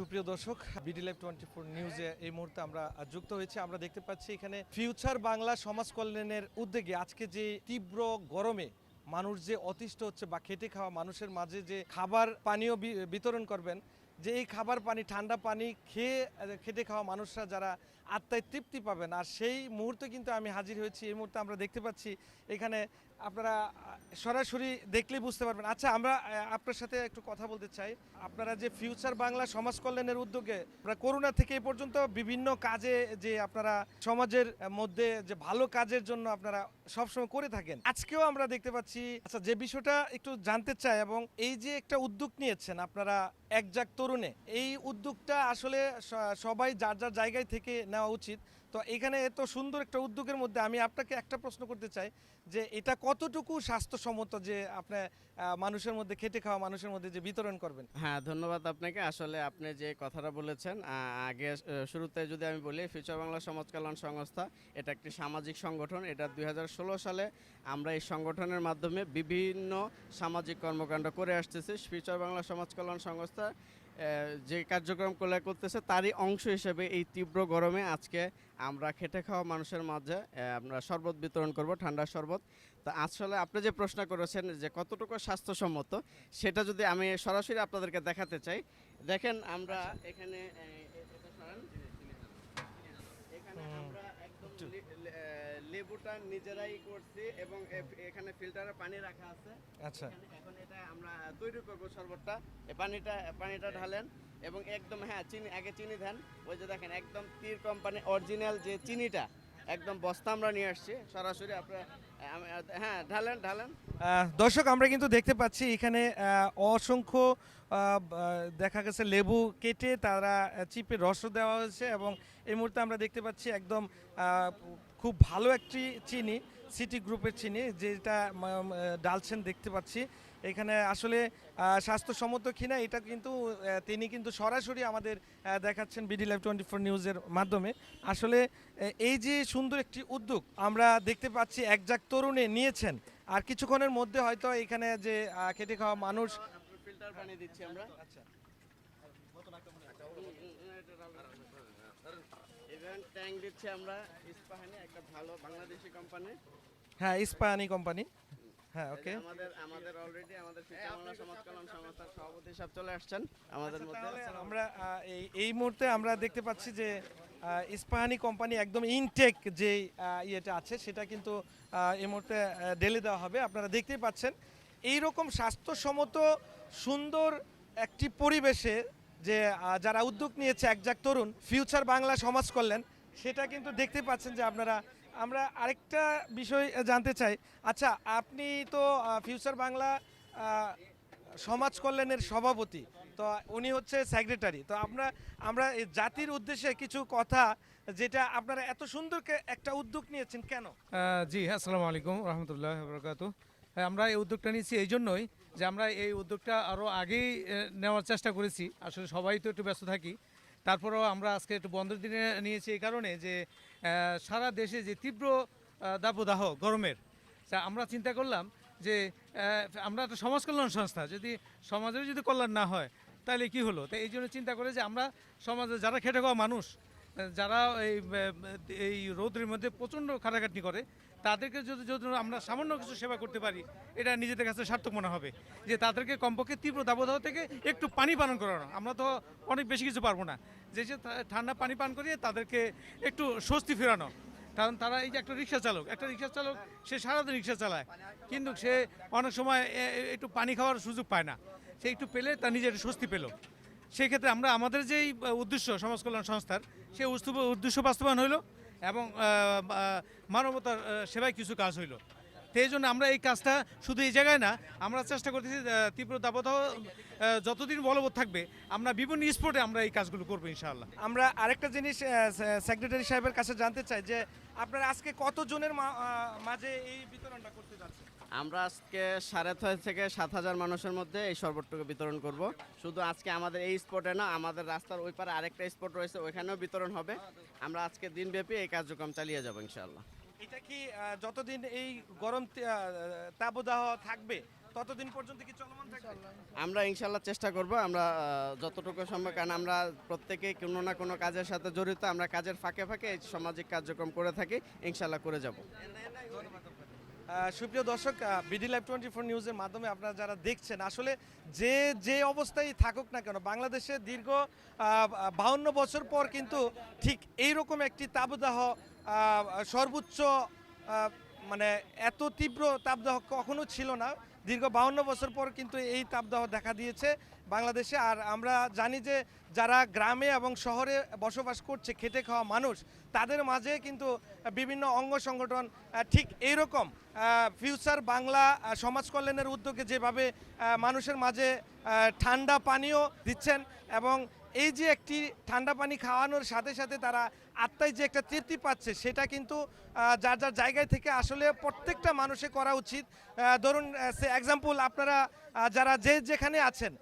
সুপ্রিয় দর্শক BD live twenty four নিউজে এই মুহূর্তে আমরা যুক্ত হয়েছি। আমরা দেখতে পাচ্ছি এখানে ফিউচার বাংলা সমাজ কল্যাণের উদ্যোগে আজকে যে তীব্র গরমে মানুষ যে অতিষ্ঠ হচ্ছে বা খেটে খাওয়া মানুষের মাঝে যে খাবার পানীয় বিতরণ করবেন, যে এই খাবার পানি, ঠান্ডা পানি খেয়ে খেটে খাওয়া মানুষরা যারা আত্মায় তৃপ্তি পাবেন। আর সেই মুহূর্তে কিন্তু আমি হাজির হয়েছি। এই মুহূর্তে আমরা দেখতে পাচ্ছি এখানে আপনারা সরাসরি দেখলেই বুঝতে পারবেন। আচ্ছা আমরা আপনার সাথে একটু কথা বলতে চাই। আপনারা যে ফিউচার বাংলা সমাজ কল্যাণের উদ্যোগে আপনারা করোনা থেকে এই পর্যন্ত বিভিন্ন কাজে যে আপনারা সমাজের মধ্যে যে ভালো কাজের জন্য আপনারা সবসময় করে থাকেন, আজকেও আমরা দেখতে পাচ্ছি। আচ্ছা যে বিষয়টা একটু জানতে চাই এবং এই যে একটা উদ্যোগ নিয়েছেন আপনারা একজাক তরুণে, এই উদ্যোগটা আসলে সবাই যার যার জায়গায় থেকে নেওয়া উচিত। তো এখানে এত সুন্দর একটা উদ্যোগের মধ্যে আমি আপনাকে একটা প্রশ্ন করতে চাই যে এটা কতটুকু স্বাস্থ্যসম্মত যে আপনি মানুষের মধ্যে, খেটে খাওয়া মানুষের মধ্যে যে বিতরণ করবেন? হ্যাঁ ধন্যবাদ আপনাকে। আসলে আপনি যে কথাটা বলেছেন আগে শুরুতে যদি আমি বলি, ফিউচার বাংলা সমাজ কল্যাণ সংস্থা, এটা একটি সামাজিক সংগঠন। এটা দুই হাজার ষোলো সালে আমরা এই সংগঠনের মাধ্যমে বিভিন্ন সামাজিক কর্মকাণ্ড করে আসতেছি। ফিউচার বাংলা সমাজ কল্যাণ সংস্থা যে কার্যক্রম করে করতেছে, তারই অংশ হিসেবে এই তীব্র গরমে আজকে আমরা খেটে খাওয়া মানুষের মাঝে আমরা শরবত বিতরণ করব, ঠান্ডা শরবত। তো আসলে আপনি যে প্রশ্ন করেছেন যে কতটুকু স্বাস্থ্যসম্মত সেটা যদি আমি সরাসরি আপনাদেরকে দেখাতে চাই। দেখেন আমরা এখানে এ, এ- এটা সরান। এখানে আমরা একদম লেবুটা নিজেরাই করছি এবং এখানে ফিল্টারে পানি রাখা আছে। আচ্ছা। এখন এটা আমরা তৈরি করব শরবতটা। এই পানিটা পানিটা ঢালেন এবং একদম হ্যাঁ চিনি আগে চিনি দেন। ওই যে দেখেন একদম তীর কোম্পানি অরিজিনাল যে চিনিটা একদম বস্তা আমরা নিয়ে আসছি। সরাসরি আপনার হ্যাঁ দর্শক, আমরা কিন্তু দেখতে পাচ্ছি এখানে অসংখ্য দেখা গেছে লেবু কেটে তারা চিপে রস দেওয়া হয়েছে এবং এই মুহূর্তে আমরা দেখতে পাচ্ছি একদম খুব ভালো একটি চিনি, সিটি গ্রুপের চিনি, যেটা ডালছেন দেখতে পাচ্ছি। এখানে আসলে স্বাস্থ্যসম্মত কিনা এটা কিন্তু তিনি কিন্তু সরাসরি আমাদের দেখাচ্ছেন বিডি লাইভ টোয়েন্টি ফোর নিউজের মাধ্যমে। আসলে এই যে সুন্দর একটি উদ্যোগ আমরা দেখতে পাচ্ছি একজাক তরুণে নিয়েছেন। আর কিছুক্ষণের মধ্যে হয়তো এখানে যে খেটে খাওয়া মানুষ ফিল্টার পানি দিচ্ছি আমরা। আচ্ছা। ট্যাঙ্ক দিচ্ছি আমরা। ইস্পাহানি একটা ভালো বাংলাদেশি কোম্পানি হ্যাঁ ইস্পাহানি কোম্পানি হ্যাঁ ওকে আমাদের আমাদের অলরেডি আমাদের বাংলা সমাজ কল্যাণ সংস্থার সভাপতি সাহেব চলে আসছেন আমাদের মধ্যে। তাহলে আমরা এই এই মুহূর্তে আমরা দেখতে পাচ্ছি যে ইস্পাহানি কোম্পানি একদম ইনটেক যে ইয়েটা আছে সেটা কিন্তু এই মুহূর্তে ঢেলে দেওয়া হবে। আপনারা দেখতেই পাচ্ছেন এই রকম স্বাস্থ্যসম্মত সুন্দর একটি পরিবেশে যে যারা উদ্যোগ নিয়েছে একজাক তরুণ ফিউচার বাংলা সমাজ কল্যাণ সেটা কিন্তু দেখতে পাচ্ছেন যে আপনারা আমরা আরেকটা বিষয় জানতে চাই। আচ্ছা আপনি তো ফিউচার বাংলা সমাজ কল্যাণের সভাপতি। তো উনি হচ্ছে সেক্রেটারি তো আমরা আমরা জাতির উদ্দেশ্যে কিছু কথা যেটা আপনারা এত সুন্দর একটা উদ্যোগ নিয়েছেন কেন? জি হ্যাঁ আসসালামু আলাইকুম, রহমতুল্লাহ বরকাত আমরা এই উদ্যোগটা নিয়েছি এই জন্যই যে আমরা এই উদ্যোগটা আরও আগেই নেওয়ার চেষ্টা করেছি। আসলে সবাই তো একটু ব্যস্ত থাকি। তারপরেও আমরা আজকে একটু বন্ধের দিনে নিয়েছি এই কারণে যে সারা দেশে যে তীব্র দাবদাহ গরমের, তা আমরা চিন্তা করলাম যে আমরা একটা সমাজ কল্যাণ সংস্থা, যদি সমাজের যদি কল্যাণ না হয় তাহলে কি হলো? তাই এই জন্য চিন্তা করে যে আমরা সমাজে যারা খেটে খাওয়া মানুষ যারা এই এই রোদের মধ্যে প্রচণ্ড খাটাখাটনি করে, তাদেরকে যদি যদি আমরা সামান্য কিছু সেবা করতে পারি, এটা নিজেদের কাছে সার্থক মনে হবে। যে তাদেরকে কমপক্ষে তীব্র দাবদাহ থেকে একটু পানি পান করানো। আমরা তো অনেক বেশি কিছু পারব না। যে যে ঠান্ডা পানি পান করিয়ে তাদেরকে একটু স্বস্তি ফেরানো। কারণ তারা এই যে একটা রিক্সা চালক, একটা রিক্সা চালক, সে সারাদিন রিক্সা চালায়। কিন্তু সে অনেক সময় একটু পানি খাওয়ার সুযোগ পায় না। সে একটু পেলে তার নিজের স্বস্তি পেল। সেই ক্ষেত্রে আমরা আমাদের যেই উদ্দেশ্য সমাজ কল্যাণ সংস্থার, সেই উদ্দেশ্য বাস্তবায়ন হইল এবং মানবতার সেবায় কিছু কাজ হইল। সেই জন্য আমরা এই কাজটা শুধু এই জায়গায় না, আমরা চেষ্টা করতেছি তীব্র দাবদাহ যতদিন বলবৎ থাকবে, আমরা বিভিন্ন স্পোর্টে আমরা এই কাজগুলো করব ইনশাআল্লাহ। আমরা আরেকটা জিনিস সেক্রেটারি সাহেবের কাছে জানতে চাই যে, আপনারা আজকে কতজনের মাঝে এই বিতরণটা করতে আমরা আজকে সাড়ে ছয় থেকে সাত হাজার মানুষের মধ্যে এই শরবতটুকু বিতরণ করব। শুধু আজকে আমাদের এই স্পটে না আমাদের রাস্তার ওই পারে আরেকটা স্পট রয়েছে ওইখানেও বিতরণ হবে। আমরা আজকে দিনব্যাপী এই কার্যক্রম চালিয়ে যাব ইনশাল্লাহ এটা কি যতদিন এই গরম তে- আহ, থাকবে ততদিন পর্যন্ত কি চলমান থাকবে? আমরা ইনশাল্লাহ চেষ্টা করব আমরা যতটুকু সম্ভব কারণ আমরা প্রত্যেকেই কোনো না কোনো কাজের সাথে জড়িত আমরা কাজের ফাঁকে ফাঁকে সামাজিক কার্যক্রম করে থাকি ইনশাল্লাহ করে যাব। সুপ্রিয় দর্শক বিডি লাইভ টোয়েন্টি ফোর নিউজের মাধ্যমে আপনারা যারা দেখছেন, আসলে যে যে অবস্থায় থাকুক না কেন, বাংলাদেশে দীর্ঘ বাহান্ন বছর পর কিন্তু ঠিক এইরকম একটি তাপদাহ সর্বোচ্চ মানে এত তীব্র তাপদাহ কখনো ছিল না। দীর্ঘ বাউন্ন বছর পর কিন্তু এই তাপদাহ দেখা দিয়েছে বাংলাদেশে। আর আমরা জানি যে যারা গ্রামে এবং শহরে বসবাস করছে, খেটে খাওয়া মানুষ, তাদের মাঝে কিন্তু বিভিন্ন অঙ্গ সংগঠন ঠিক এইরকম ফিউচার বাংলা সমাজ কল্যাণের উদ্যোগে যেভাবে মানুষের মাঝে ঠান্ডা পানীয় দিচ্ছেন এবং এই যে একটি ঠান্ডা পানি খাওয়ানোর সাথে সাথে তারা আত্মায় যে একটা তৃপ্তি পাচ্ছে, সেটা কিন্তু যার যার জায়গায় থেকে আসলে প্রত্যেকটা মানুষে করা উচিত। ধরুন সে এক্সাম্পল আপনারা যারা যে যেখানে আছেন,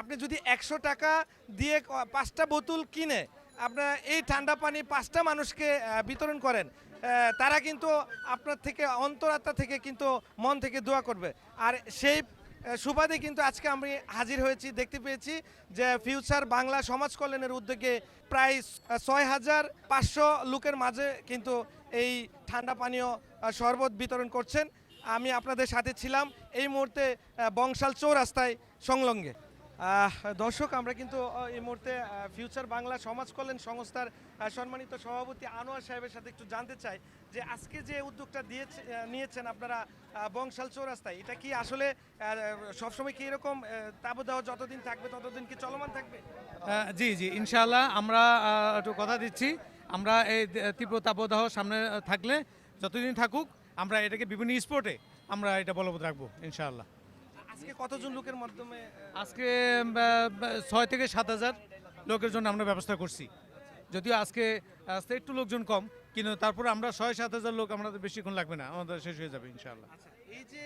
আপনি যদি একশো টাকা দিয়ে পাঁচটা বোতল কিনে আপনার এই ঠান্ডা পানি পাঁচটা মানুষকে বিতরণ করেন তারা কিন্তু আপনার থেকে, অন্তরাত্মা থেকে কিন্তু মন থেকে দোয়া করবে। আর সেই সুবাদে কিন্তু আজকে আমি হাজির হয়েছি, দেখতে পেয়েছি যে ফিউচার বাংলা সমাজ কল্যাণের উদ্যোগে প্রায় ছয় হাজার পাঁচশো লোকের মাঝে কিন্তু এই ঠান্ডা পানীয় শরবত বিতরণ করছেন। আমি আপনাদের সাথে ছিলাম এই মুহূর্তে বংশাল চৌরাস্তায় সংলগ্নে। দর্শক, আমরা কিন্তু এই মুহূর্তে ফিউচার বাংলা সমাজ কল্যাণ সংস্থার সম্মানিত সভাপতি আনোয়ার সাহেবের সাথে একটু জানতে চাই যে আজকে যে উদ্যোগটা দিয়েছে নিয়েছেন আপনারা বংশাল চৌরাস্তায়, এটা কি আসলে সবসময় কি এরকম তাবদাহ যতদিন থাকবে, ততদিন কি চলমান থাকবে? জি জি, ইনশাআল্লাহ, আমরা একটু কথা দিচ্ছি। আমরা এই তীব্র তাপদাহ সামনে থাকলে, যতদিন থাকুক, আমরা এটাকে বিভিন্ন স্পোর্টে, আমরা এটা বলবৎ রাখব, ইনশাআল্লাহ। আজকে কতজন লোকের মাধ্যমে আজকে ছয় থেকে সাত হাজার লোকের জন্য আমরা ব্যবস্থা করছি। যদিও আজকে আজকে একটু লোকজন কম কিন্তু তারপরে আমরা ছয় সাত হাজার লোক আমাদের বেশিক্ষণ লাগবে না আমাদের শেষ হয়ে যাবে ইনশাআল্লাহ। আচ্ছা এই যে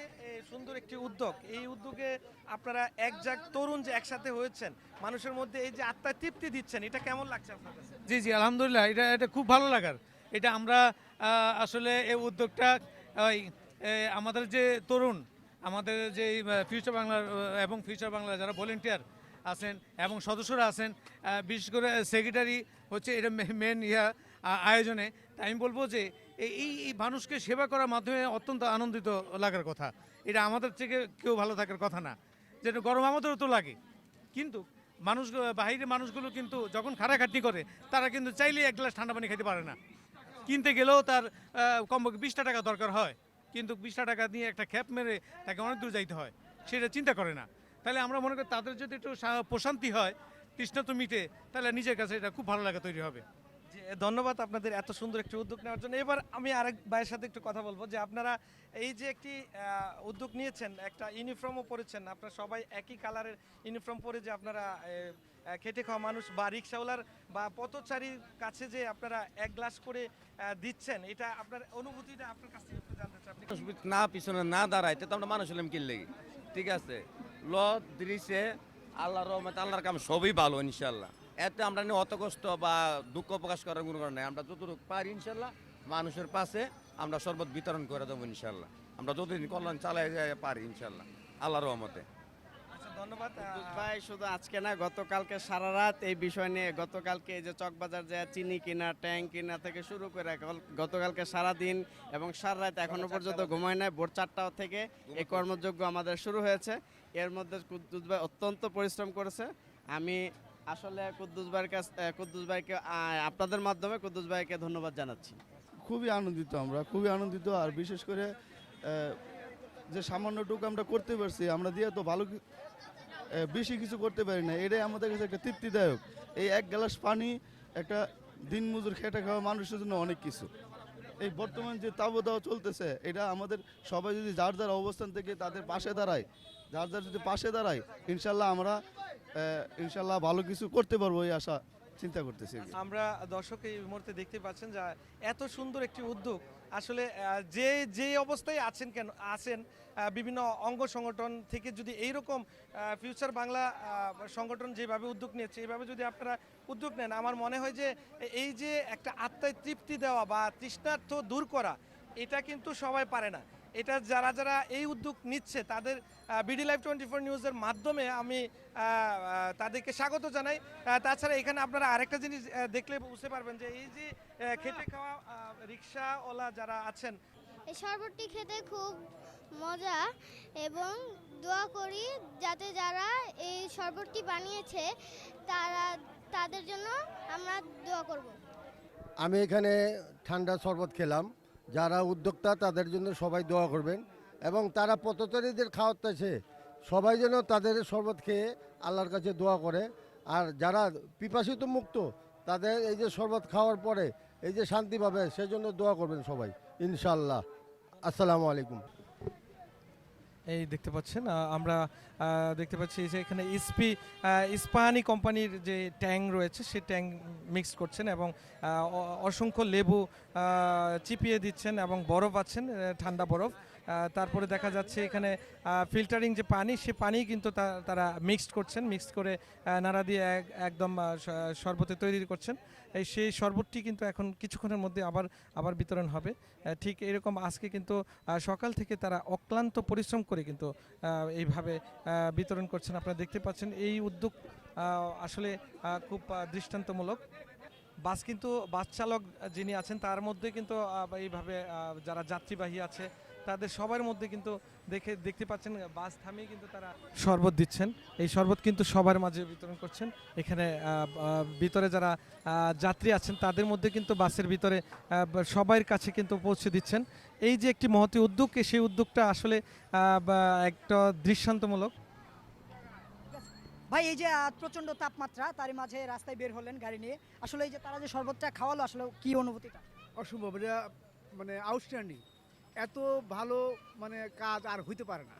সুন্দর একটি উদ্যোগ এই উদ্যোগে আপনারা এক জাগ তরুণ যে একসাথে হয়েছেন মানুষের মধ্যে এই যে আত্মায় তৃপ্তি দিচ্ছেন এটা কেমন লাগছে আপনার কাছে জি জি আলহামদুলিল্লাহ এটা এটা খুব ভালো লাগার। এটা আমরা আসলে এই উদ্যোগটা ওই আমাদের যে তরুণ আমাদের যে ফিউচার বাংলার এবং ফিউচার বাংলার যারা ভলেন্টিয়ার আছেন এবং সদস্যরা আছেন বিশেষ করে সেক্রেটারি হচ্ছে এটা মেন ইয়া আয়োজনে। আমি বলব যে এই, এই- মানুষকে সেবা করার মাধ্যমে অত্যন্ত আনন্দিত লাগার কথা। এটা আমাদের থেকে কেউ ভালো থাকার কথা না। যেটা গরম আমাদেরও তো লাগে। কিন্তু মানুষ বাইরের মানুষগুলো কিন্তু যখন খাটাখাটনি করে, তারা কিন্তু চাইলেই এক গ্লাস ঠান্ডা পানি খেতে পারে না। কিনতে গেলেও তার কমপক্ষে বিশটা টাকা দরকার হয়। কিন্তু বিশটা টাকা দিয়ে একটা খ্যাপ মেরে তাকে অনেক দূর যাইতে হয়, সেটা চিন্তা করে না। তাহলে আমরা মনে করি তাদের যদি একটু প্রশান্তি হয় তৃষ্ণা তো মিটে, তাহলে নিজের কাছে এটা খুব ভালো লাগা তৈরি হবে। ধন্যবাদ আপনাদের এত সুন্দর একটি উদ্যোগ নেওয়ার জন্য। এবার আমি আরেক ভাইয়ের সাথে একটু কথা বলব যে আপনারা এই যে একটি উদ্যোগ নিয়েছেন, একটা ইউনিফর্মও পরেছেন, আপনারা সবাই একই কালারের ইউনিফর্ম পরে যে আপনারা খেটে খাওয়া মানুষ বা রিক্সাওয়ালার বা পথচারীর কাছে যে আপনারা এক গ্লাস করে দিচ্ছেন, এটা আপনার অনুভূতিটা আপনার কাছ থেকে জানতে চাই। না পিছনে না দাঁড়াইতে তো আমরা মানুষ হলাম কিনলে ঠিক আছে। ল দৃশ্যে, আল্লাহর রহমত, আল্লাহর কাম সবই ভালো ইনশাল্লাহ এতে আমরা নিয়ে অত কষ্ট বা দুঃখ প্রকাশ করার কোনো কারণ নাই। আমরা যতটুকু পারি ইনশাল্লাহ মানুষের পাশে আমরা শরবত বিতরণ করে দেবো ইনশাল্লাহ আমরা যতদিন কল্যাণ চালাই পারি ইনশাল্লাহ আল্লাহর রহমতে। ধন্যবাদ ভাই শুধু আজকে না গতকালকে সারা রাত এই বিষয় নিয়ে গতকালকে এই যে চকবাজার যায় চিনি কিনা ট্যাঙ্ক কিনা থেকে শুরু করে গতকালকে সারা দিন এবং সারা রাত এখনও পর্যন্ত ঘুমায় নাই ভোর চারটা থেকে এই কর্মযজ্ঞ আমাদের শুরু হয়েছে। এর মধ্যে কুদ্দুস ভাই অত্যন্ত পরিশ্রম করেছে। আমি আসলে কুদ্দুস ভাইয়ের কাছ কুদ্দুস ভাইকে আহ, আপনাদের মাধ্যমে কুদ্দুস ভাইকে ধন্যবাদ জানাচ্ছি। খুবই আনন্দিত আমরা খুবই আনন্দিত। আর বিশেষ করে আহ, যে সামান্যটুকু আমরা করতে পারছি আমরা দিয়ে তো ভালো বেশি কিছু করতে পারি না। এটাই আমাদের কাছে একটা তৃপ্তিদায়ক। এই এক গ্লাস পানি, একটা দিনমজুর খেটে খাওয়া মানুষের জন্য অনেক কিছু। এই বর্তমান যে তাবদাওয়া চলতেছে, এটা আমাদের সবাই যদি যার যার অবস্থান থেকে তাদের পাশে দাঁড়ায়, যার যার যদি পাশে দাঁড়ায়, ইনশাল্লাহ আমরা ইনশাল্লাহ ভালো কিছু করতে পারব এই আশা চিন্তা করতেছি আমরা দর্শক এই মুহূর্তে দেখতে পাচ্ছেন যে, এত সুন্দর একটি উদ্যোগ। আসলে যে যে অবস্থায় আছেন কেন, আছেন বিভিন্ন অঙ্গ সংগঠন থেকে যদি এইরকম ফিউচার বাংলা সংগঠন যেভাবে উদ্যোগ নিয়েছে এইভাবে যদি আপনারা উদ্যোগ নেন, আমার মনে হয় যে, এই যে একটা আত্মায় তৃপ্তি দেওয়া বা তৃষ্ণার্থ দূর করা, এটা কিন্তু সবাই পারে না। এটা যারা যারা এই উদ্যোগ নিচ্ছে তাদের বিডি লাইভ টোয়েন্টি ফোর নিউজের মাধ্যমে আমি তাদেরকে স্বাগত জানাই। তাছাড়া এখানে আপনারা আরেকটা জিনিস দেখলে বুঝতে পারবেন যে এই যে আহ, খেটে খাওয়া রিক্সাওয়ালা যারা আছেন। এই শরবতটি খেতে খুব মজা এবং দোয়া করি যাতে যারা এই শরবতটি বানিয়েছে তারা তাদের জন্য আমরা দোয়া করব। আমি এখানে ঠান্ডা শরবত খেলাম। যারা উদ্যোক্তা, তাদের জন্য সবাই দোয়া করবেন। এবং তারা পথচারীদের খাওয়াতেছে সবাই যেন তাদের শরবত খেয়ে আল্লাহর কাছে দোয়া করে। আর যারা পিপাসিত মুক্ত, তাদের এই যে শরবত খাওয়ার পরে এই যে শান্তি পাবে, সেজন্য দোয়া করবেন সবাই ইনশাল্লাহ আসসালামু আলাইকুম। এই দেখতে পাচ্ছেন আমরা দেখতে পাচ্ছি যে এখানে ইসপি ইস্পাহানি কোম্পানির যে ট্যাং রয়েছে সেই ট্যাং মিক্স করছেন এবং অসংখ্য লেবু চিপিয়ে দিচ্ছেন এবং বরফ আছেন ঠান্ডা বরফ। তারপরে দেখা যাচ্ছে এখানে ফিল্টারিং যে পানি, সে পানি কিন্তু তারা মিক্সড করছেন। মিক্সড করে নাড়া দিয়ে এক- একদম শরবতে তৈরি করছেন। এই সেই শরবতটি কিন্তু এখন কিছুক্ষণের মধ্যে আবার আবার বিতরণ হবে। ঠিক এরকম আজকে কিন্তু সকাল থেকে তারা অক্লান্ত পরিশ্রম করে কিন্তু এইভাবে বিতরণ করছেন। আপনারা দেখতে পাচ্ছেন, এই উদ্যোগ আসলে খুব দৃষ্টান্তমূলক। বাস কিন্তু বাস চালক যিনি আছেন, তার মধ্যে কিন্তু এইভাবে যারা যাত্রীবাহী আছে তাদের সবার মধ্যে কিন্তু দেখে দেখতে পাচ্ছেন বাস থামিয়ে কিন্তু তারা শরবত দিচ্ছেন। এই শরবত কিন্তু সবার মাঝে বিতরণ করছেন। এখানে ভিতরে যারা যাত্রী আছেন তাদের মধ্যে কিন্তু বাসের ভিতরে সবার কাছে কিন্তু পৌঁছে দিচ্ছেন। এই যে একটি মহতি উদ্যোগ সেই উদ্যোগটা আসলে একটা দৃষ্টান্তমূলক। ভাই এই যে আহ, প্রচণ্ড তাপমাত্রা তার মাঝে রাস্তায় বের হলেন গাড়ি নিয়ে। আসলে এই যে তারা যে শরবতটা খাওয়ালো আসলে কি অনুভূতিটা? অসম্ভব এটা মানে আউটস্ট্যান্ডিং এত ভালো মানে কাজ আর হইতে পারে না।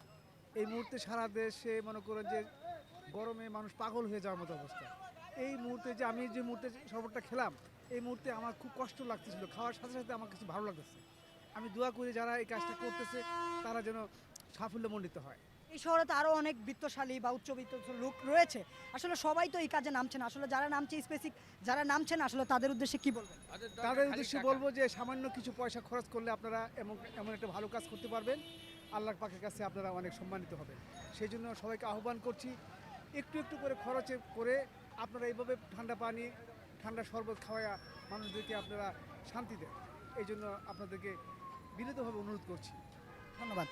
এই মুহূর্তে সারা দেশে মনে করেন যে গরমে মানুষ পাগল হয়ে যাওয়ার মতো অবস্থা। এই মুহূর্তে যে আমি যে মুহূর্তে শরবতটা খেলাম, এই মুহূর্তে আমার খুব কষ্ট লাগতেছিল। খাওয়ার সাথে সাথে আমার কিছু ভালো লাগতেছে। আমি দোয়া করি যারা এই কাজটা করতেছে, তারা যেন সাফল্যমণ্ডিত হয়। এই শহরে তো আরও অনেক বৃত্তশালী বা উচ্চবিত্ত লোক রয়েছে। আসলে সবাই তো এই কাজে নামছে না। আসলে যারা নামছে স্পেসিক যারা নামছে না আসলে তাদের উদ্দেশ্যে কি বলবেন? তাদের উদ্দেশ্যে বলব যে সামান্য কিছু পয়সা খরচ করলে আপনারা এমন এমন একটা ভালো কাজ করতে পারবেন। আল্লাহর পাকের কাছে আপনারা অনেক সম্মানিত হবেন। সেই জন্য সবাইকে আহ্বান করছি একটু একটু করে খরচে করে আপনারা এইভাবে ঠান্ডা পানি ঠান্ডা শরবত খাওয়া মানুষদেরকে আপনারা শান্তি দেন। এই জন্য আপনাদেরকে বিনীতভাবে অনুরোধ করছি। ধন্যবাদ।